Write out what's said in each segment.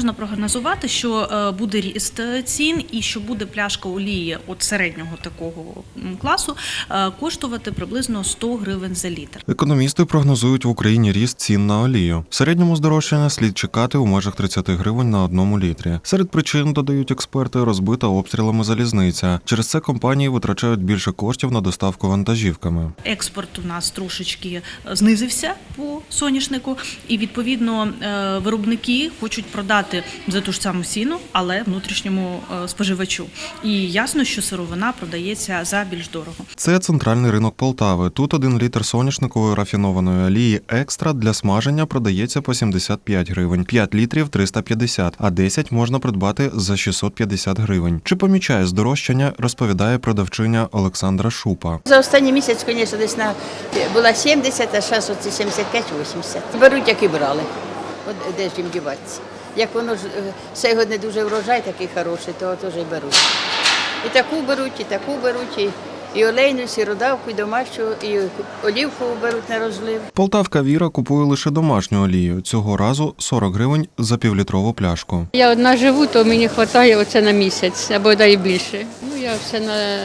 можна прогнозувати, що е, буде ріст е, цін і що буде пляшка олії от середнього такого класу е, коштувати приблизно 100 гривень за літр. Економісти прогнозують в Україні ріст цін на олію. В середньому здорожчання слід чекати у межах 30 гривень на одному літрі. Серед причин додають експерти, розбита обстрілами залізниця. Через це компанії витрачають більше коштів на доставку вантажівками. Експорт у нас трошечки знизився по соняшнику, і відповідно виробники хочуть продати за ту ж саму ціну, але внутрішньому е, споживачу. І ясно, що сировина продається за більш дорого. Це центральний ринок Полтави. Тут один літр соняшникової рафінованої олії екстра для смаження продається по 75 гривень, 5 літрів 350, а 10 можна придбати за 650 гривень. Чи помічає здорожчання, розповідає продавчиня Олександра Шупа. За останній місяць, звісно, десь на була 70, а зараз оці 75-80. Беруть, як і брали. От де ж їм діватися. Як воно ж е, год не дуже врожай такий хороший, то теж і беруть. І таку беруть, і таку беруть, і, і олейну, і сіродавку, і домашню, і олівку беруть на розлив. Полтавка Віра купує лише домашню олію. Цього разу 40 гривень за півлітрову пляшку. Я одна живу, то мені вистачає оце на місяць або дай більше. Ну я все на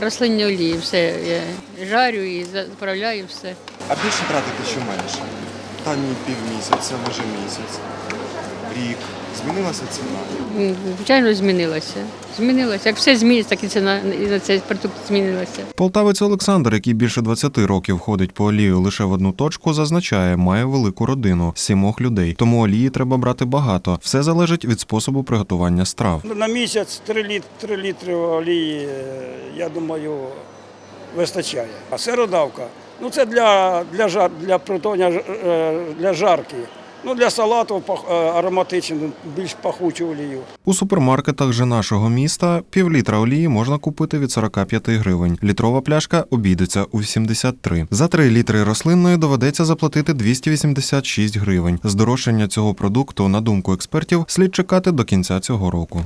рослинній олії, все я жарю і заправляю все. А більше тратити чи менше? Та ні, півмісяця, може місяць, рік. Змінилася ціна. Звичайно, змінилося. Змінилося. Як все зміниться, так і ціна і на цей продукт змінилася. Полтавець Олександр, який більше 20 років ходить по олію лише в одну точку, зазначає, має велику родину сімох людей. Тому олії треба брати багато. Все залежить від способу приготування страв. Ну, На місяць 3 літри, 3 літри олії, е, я думаю, вистачає. А сиродавка, ну це для, для, жар, для ж- е, для жарки. Ну, для салату е, ароматичну, більш пахучу олію. У супермаркетах же нашого міста півлітра олії можна купити від 45 гривень. Літрова пляшка обійдеться у 83. За 3 літри рослинної доведеться заплатити 286 гривень. Здорожчання цього продукту, на думку експертів, слід чекати до кінця цього року.